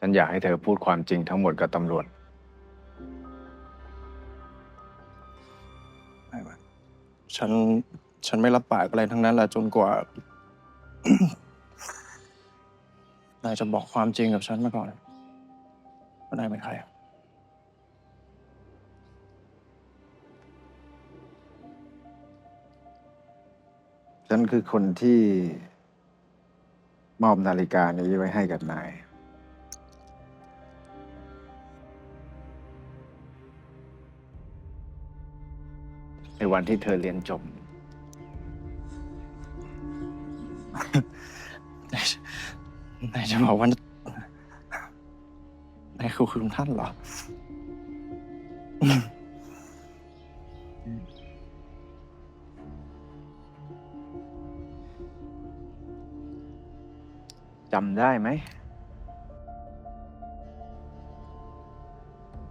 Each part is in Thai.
ฉันอยากให้เธอพูดความจริงทั้งหมดกับตำรวจ ไม่ว่าฉัน ฉันไม่รับปากอะไรทั้งนั้นแหละจนกว่า นายจะบอกความจริงกับฉันมาก่อนว่านายเป็นใคร ฉันคือคนที่มอบนาฬิกานี้ไว้ให้กับนาย วันที่เธอเรียนจบนายนายจะบอกว่านายคือคุณท่านเหรอ จำได้ไหม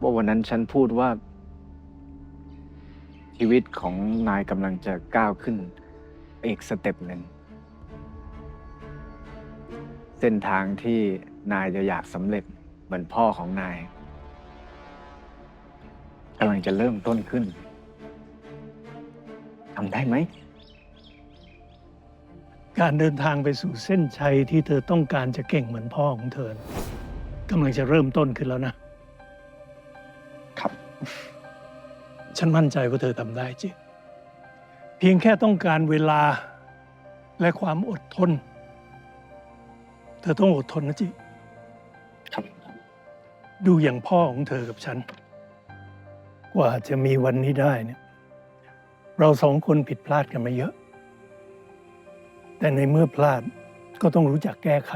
ว่าวันนั้นฉันพูดว่า ชีวิตของนายกำลังจะก้าวขึ้นอีกสเต็ปหนึ่ง เส้นทางที่นายจะอยากสำเร็จเหมือนพ่อของนายกำลังจะเริ่มต้นขึ้นทำได้ไหม การเดินทางไปสู่เส้นชัยที่เธอต้องการจะเก่งเหมือนพ่อของเธอกำลังจะเริ่มต้นขึ้นแล้วนะ ฉันมั่นใจว่าเธอทำได้จริง เพียงแค่ต้องการเวลาและความอดทน เธอต้องอดทนนะจิ ครับ ดูอย่างพ่อของเธอกับฉัน กว่าจะมีวันนี้ได้เนี่ย เราสองคนผิดพลาดกันมาเยอะ แต่ในเมื่อพลาดก็ต้องรู้จักแก้ไข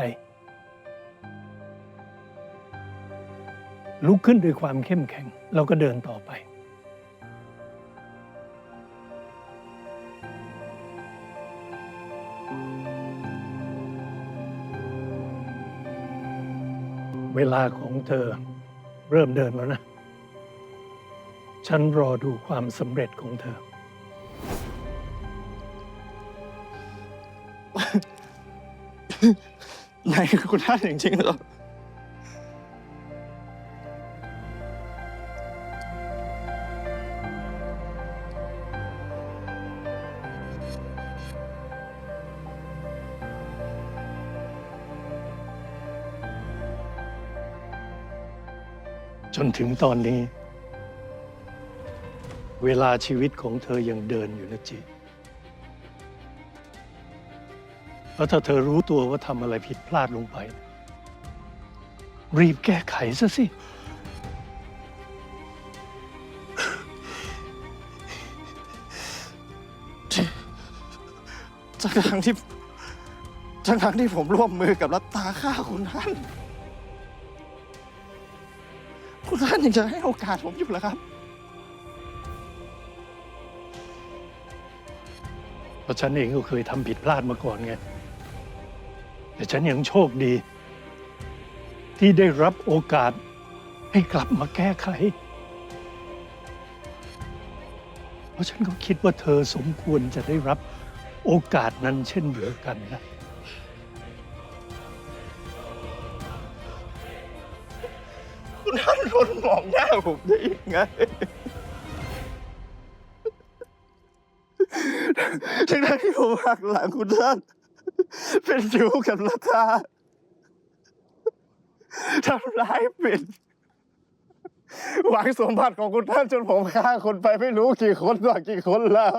ลุกขึ้นด้วยความเข้มแข็งแล้วก็เดินต่อไป ลาของเธอเริ่มเดินแล้วนะ ฉันรอดูความสำเร็จของเธอ นายคือคุณท่านจริงๆเหรอ จนถึงตอนนี้ เวลาชีวิตของเธอยังเดินอยู่นะจีแล้วถ้าเธอรู้ตัวว่าทำอะไรผิดพลาดลงไป รีบแก้ไขซะสิจากทางที่จากทางที่ผมร่วมมือกับรัตตาฆ่าคุณท่าน คุณท่านยังจะให้โอกาสผมอยู่เหรอครับ เพราะฉันเองก็เคยทำผิดพลาดมาก่อนไง แต่ฉันยังโชคดี ที่ได้รับโอกาสให้กลับมาแก้ไข เพราะฉันก็คิดว่าเธอสมควรจะได้รับโอกาสนั้นเช่นเดียวกันนะ คุณท่านทนมองหน้าผมได้ยังไงทั้งๆที่ผมหักหลังคุณท่าน เป็นชู้กับรัตตาทำร้ายปิดหวังสมบัติของคุณท่านจนผมฆ่าคนไปไม่รู้กี่คนต่อกี่คนแล้ว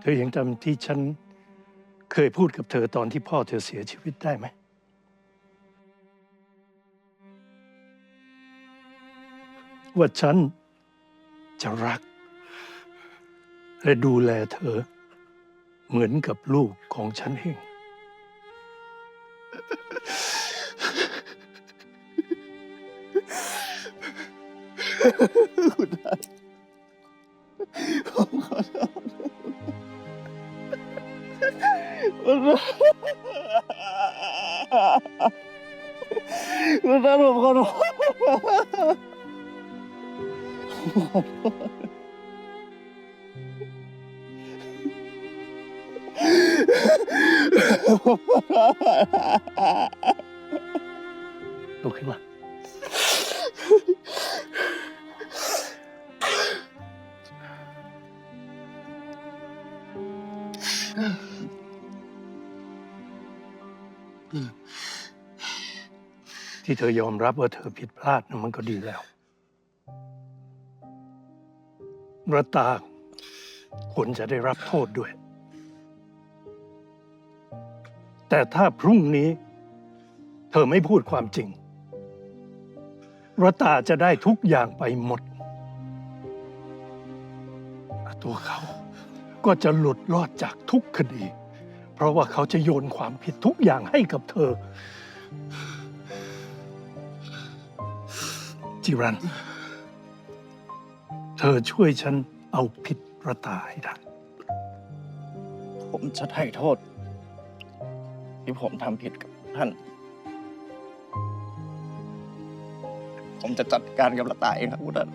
เธอยังจำที่ฉันเคยพูดกับเธอตอนที่พ่อเธอเสียชีวิตได้ไหม ว่าฉันจะรัก และดูแลเธอเหมือนกับลูกของฉันเอง คุณท่านผมขอโทษคุณท่านผมขอโทษลุก ที่เธอยอมรับว่าเธอผิดพลาดนะมันก็ดีแล้วรัตาควรจะได้รับโทษด้วย แต่ถ้าพรุ่งนี้ เธอไม่พูดความจริงรัตตาจะได้ทุกอย่างไปหมด ตัวเขาก็จะหลุดรอดจากทุกคดี เพราะว่าเขาจะโยนความผิดทุกอย่างให้กับเธอ จิรัน เธอช่วยฉันเอาผิดระตาให้ได้ ผมจะให้โทษ ที่ผมทำผิดกับท่าน ผมจะจัดการกับระตายเองครับคุณท่าน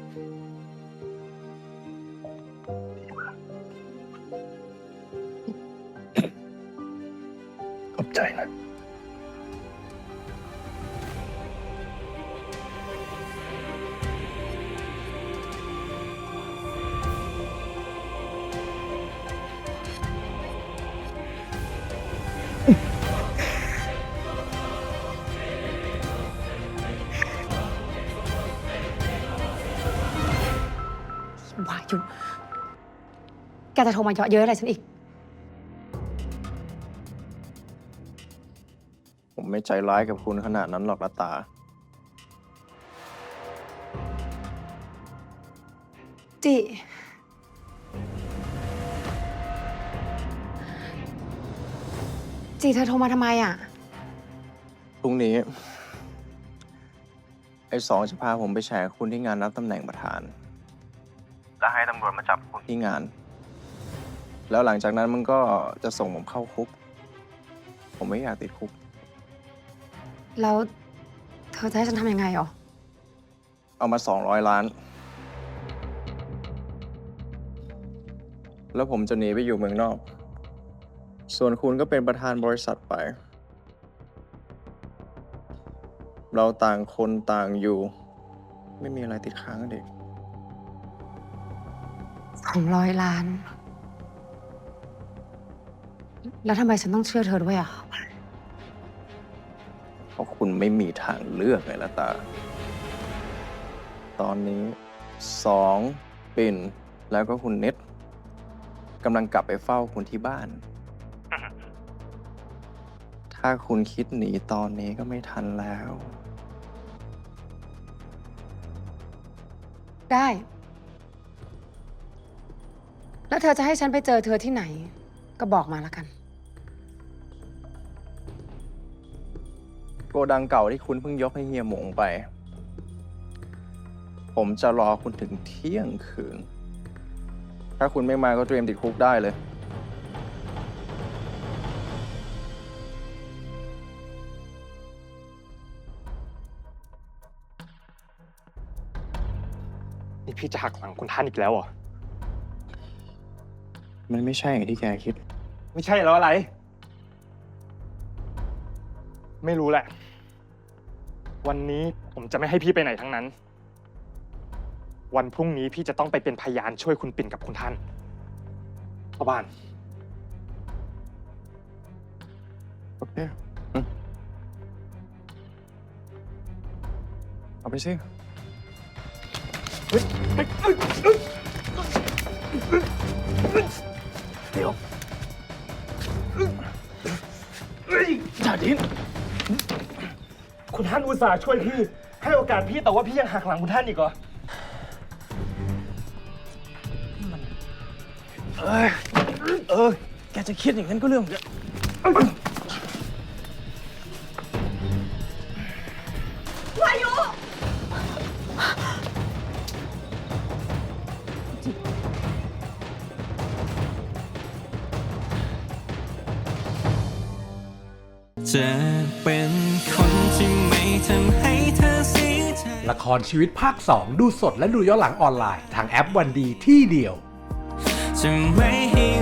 วายุ แกจะโทรมาเยาะเย้ยอะไรฉันอีก ผมไม่ใจร้ายกับคุณขนาดนั้นหรอกละตา จิ จิเธอโทรมาทำไมอะ พรุ่งนี้ ไอ้สองจะพาผมไปแฉคุณที่งานรับตำแหน่งประธาน และให้ตำรวจมาจับคุณที่งาน แล้วหลังจากนั้นมันก็จะส่งผมเข้าคุก ผมไม่อยากติดคุก แล้วเธอจะให้ฉันทำยังไงหรอ เอามาสองร้อยล้าน แล้วผมจะหนีไปอยู่เมืองนอก ส่วนคุณก็เป็นประธานบริษัทไป เราต่างคนต่างอยู่ ไม่มีอะไรติดค้างกันเด็ก สองร้อยล้าน แล้วทำไมฉันต้องเชื่อเธอด้วยอะ เพราะคุณไม่มีทางเลือกไงละตา ตอนนี้สองปิ่นแล้วก็คุณเน็ตกำลังกลับไปเฝ้าคุณที่บ้าน ถ้าคุณคิดหนีตอนนี้ก็ไม่ทันแล้ว ได้ แล้วเธอจะให้ฉันไปเจอเธอที่ไหน ก็บอกมาแล้วกัน โกดังเก่าที่คุณเพิ่งยกให้เฮียหมงไป ผมจะรอคุณถึงเที่ยงคืน ถ้าคุณไม่มาก็เตรียมติดคุกได้เลย นี่พี่จะหักหลังคุณท่านอีกแล้วเหรอ มันไม่ใช่อย่างที่แกคิด ไม่ใช่แล้วอะไร ไม่รู้แหละ วันนี้ผมจะไม่ให้พี่ไปไหนทั้งนั้น วันพรุ่งนี้พี่จะต้องไปเป็นพยานช่วยคุณปิ่นกับคุณท่านเข้าบ้าน โอเคอืมเอาไปสิ จ่าดิน คุณท่านอุตส่าห์ช่วยพี่ ให้โอกาสพี่แต่ว่าพี่ยังหักหลังคุณท่านอีกเหรอเออเออแกจะคิดอย่างนั้นก็เรื่อง จะเป็นคนที่ไม่ทำให้เธอเสียใจละครชีวิตภาค 2 ดูสดและดูย้อนหลังออนไลน์ ทางแอปวันดีที่เดียว จะไม่ให้